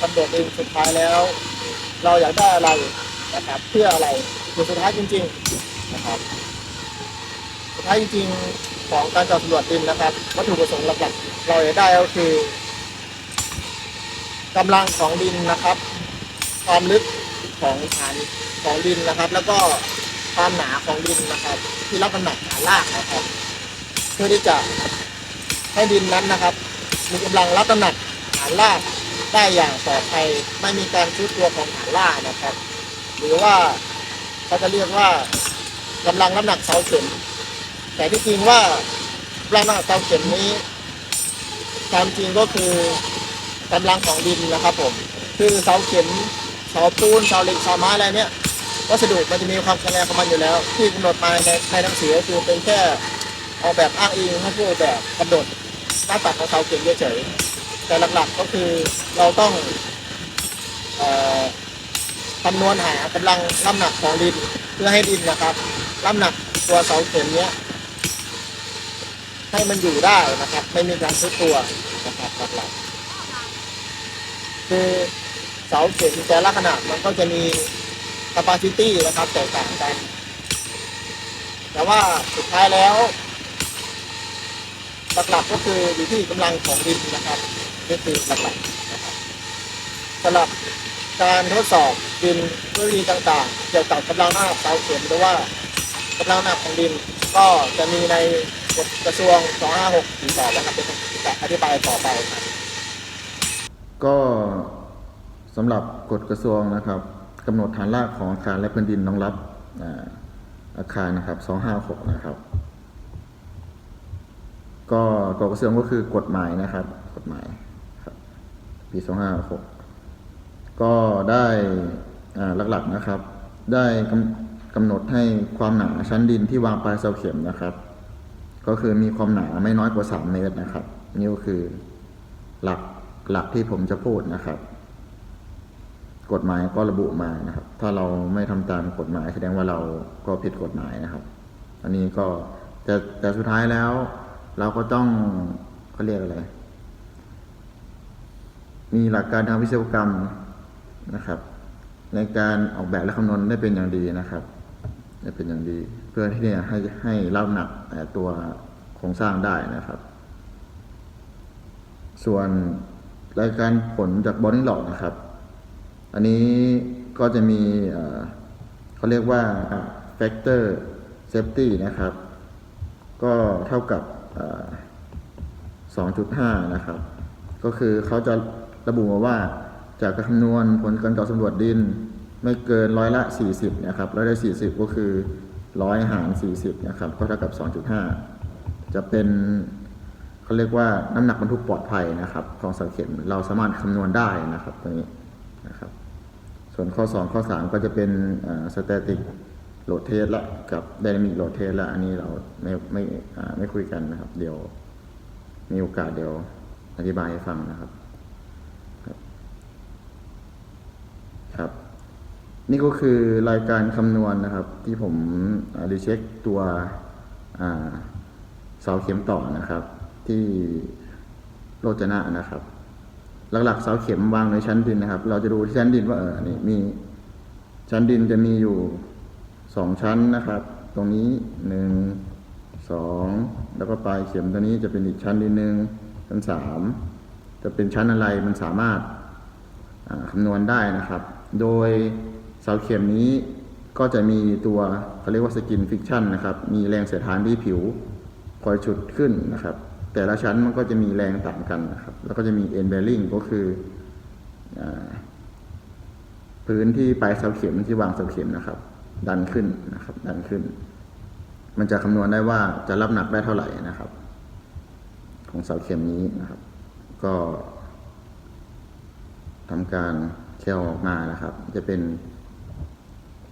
สำรวจเองสุดท้ายแล้ว เราอยากได้อะไรนะครับเพื่ออะไรคือสุดท้ายจริงๆนะครับสุดท้ายจริงๆของการจาะสำรวจดินนะครับ วัตถุประสงค์หลักๆเราอยากได้ก็คือกำลังของดินนะครับ ความลึกของฐานของดินนะครับ แล้วก็ความหนาของดินนะครับ ที่รับน้ำหนักฐานรากนะครับ เพื่อที่จะให้ดินนั้นนะครับ มีกำลังรับน้ำหนักฐานราก ได้อย่างปลอดภัยไม่มีการชุดตัวของฐานรานะครับ หรือว่าเขาจะเรียกว่ากำลังน้ำหนักเสาเข็ม แต่ที่จริงว่ากำลังน้ำหนักเสาเข็มนี้ตามจริงก็คือกำลังของดินนะครับผมคือเสาเข็มเสาปูนเสาเหล็กเสาไม้อะไรเนี้ยวัสดุมันจะมีความแข็งแรงของมันอยู่แล้ว ที่กำหนดมาในในหนังสือคือเป็นแค่ออกแบบอ้างอิงให้ผู้ออแบบกำหนดหน้าตัดของเสาเข็มเฉย แต่หลักๆก็คือเราต้องคำนวณหากำลังน้ำหนักของดินเพื่อให้ดินนะครับน้ำหนักตัวเสาเข็มเนี้ยให้มันอยู่ได้นะครับ ไม่มีการซุดตัวนะครับหลักๆคือเสาเข็มแต่ละขนาดมันก็จะมี capacity นะครับแตกต่างกัน แต่ว่าสุดท้ายแล้วหลักๆก็คืออยู่ที่กำลังของดินนะครับ นี่คือหลักๆนะครับสำหรับการทดสอบดินด้วยวิธีต่างๆ เกี่ยวกับกำลังหน้าเสาเข็มหรือว่ากำลังหน้าของดินก็จะมีในกฎกระทรวง 256ถึงต่อนะครับเป็นจะอธิบายต่อไปครับก็สำหรับกฎกระทรวงนะครับกำหนดฐานรากของอาคารและพื้นดินรองรับอาอาคารนะครับ 256 นะครับ ก็กฎกระทรวงก็คือกฎหมายนะครับ กฎหมาย ครับปี2556ก็ได้หลักๆนะครับ ได้กำกำหนดให้ความหนาชั้นดินที่วางปลายเสาเข็มนะครับ ก็คือมีความหนาไม่น้อยกว่า3เมตรนะครับ นี่ก็คือหลักหลักที่ผมจะพูดนะครับ กฎหมายก็ระบุมานะครับ ถ้าเราไม่ทำตามกฎหมายแสดงว่าเราก็ผิดกฎหมายนะครับ อันนี้ก็แต่แต่สุดท้ายแล้ว เราก็ต้องเขาเรียกอะไร มีหลักการทางวิศวกรรมนะครับ ในการออกแบบและคำนวณได้เป็นอย่างดีนะครับ ได้เป็นอย่างดี เพื่อที่จะให้ให้รับหนักตัวโครงสร้างได้นะครับ ส่วนรายการผลจากบอ d ิ n หลอกนะครับ อันนี้ก็จะมีเขาเรียกว่า factor safety นะครับ ก็เท่ากับเอ่อ2.5 นะครับ ก็คือเขาจะ ระบุมาว่าจากการคำนวณผลการเจาสำรวจดิน ไม่เกินร้อยละ 40นะครับร้อยละ 40 ก็คือร้อยหาร 40นะครับก็เท่ากับ 2.5 จะเป็นเขาเรียกว่าน้ำหนักบรรทุกปลอดภัยนะครับของเสาเข็มเราสามารถคำนวณได้นะครับตรงนี้นะครับส่วนข้อ 2 ข้อ 3 ก็จะเป็นสแตติกโหลดเทสละกับ Dynamic โหลดเทสละอันนี้เราไม่ไม่ไม่คุยกันนะครับ เดี๋ยวมีโอกาสเดี๋ยวอธิบายให้ฟังนะครับ ครับ นี่ก็คือรายการคำนวณนะครับ ที่ผมรีเช็คตัวเสาเข็มต่อนะครับ ที่โรจนะนะครับ หลักๆเสาเข็มวางในชั้นดินนะครับ เราจะดูที่ชั้นดินว่าเอออันนี้มีชั้นดินจะมีอยู่สองชั้นนะครับ ตรงนี้หนึ่งสองแล้วก็ปลายเข็มตัวนี้จะเป็นอีกชั้นดินหนึ่งชั้นสามจะเป็นชั้นอะไรมันสามารถคำนวณได้นะครับ โดยเสาเข็มนี้ก็จะมีตัวเขาเรียกว่าสกินฟิกชันนะครับ มีแรงเสียดทานที่ผิวคอยฉุดขึ้นนะครับ แต่ละชั้นมันก็จะมีแรงต่างกันนะครับ แล้วก็จะมีเอ็นเบลลิงก็คืออพื้นที่ปลายเสาเข็มที่วางเสาเข็มนะครับ ดันขึ้นนะครับ ดันขึ้น มันจะคำนวณได้ว่าจะรับหนักได้เท่าไหร่นะครับ ของเสาเข็มนี้นะครับ ก็ทำการ แค่ออกมานะครับ จะเป็น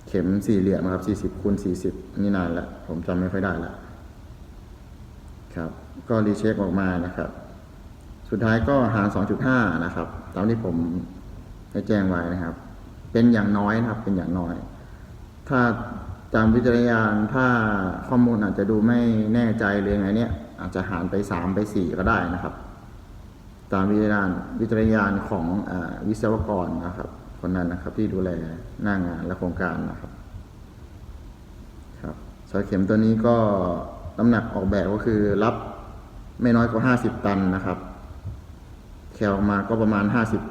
เข็มสี่เหลี่ยมครับ40คูณ40นี่นานแล้วผมจำไม่ค่อยได้แล้วครับ ก็รีเช็คออกมานะครับ สุดท้ายก็หาร2.5นะครับ ตามที่ผมได้แจ้งไว้นะครับ เป็นอย่างน้อยนะครับ เป็นอย่างน้อย ถ้าตามวิจารณญาณถ้าข้อมูลอาจจะดูไม่แน่ใจเลยไงเนี่ย อาจจะหารไป3ไป4ก็ได้นะครับ ตามวิจารณวิจารณญาณของอวิศวกรนะครับ คนนั้นนะครับที่ดูแลหน้างานและโครงการนะครับครับเสาเข็มตัวนี้ก็น้ำหนักออกแบบก็คือรับไม่น้อยกว่า 50 ตันนะครับแคลออกมาก็ประมาณ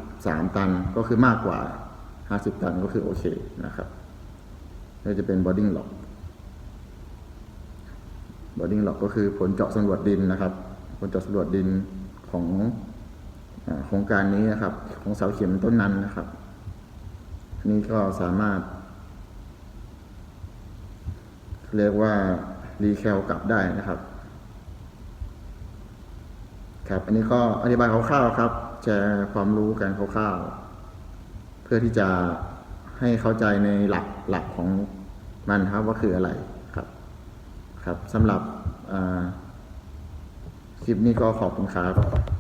53 ตันก็คือมากกว่า 50 ตันก็คือโอเคนะครับก็จะเป็นบอดดิ้งล็อกบอดดิ้งล็อกก็คือผลเจาะสำรวจดินนะครับ ผลเจาะสำรวจดินของ โครงการนี้นะครับ ของเสาเข็มต้นนั้นนะครับนนี้ก็สามารถ เรียกว่ารีแคลกลับได้นะครับ ครับ อันนี้ก็อธิบายคร่าวๆครับแชร์ความรู้กันคร่าวๆเพื่อที่จะให้เข้าใจในหลักหลักของมันครับว่าคืออะไรครับ ครับสำหรับคลิปนี้ก็ขอบคุณครับ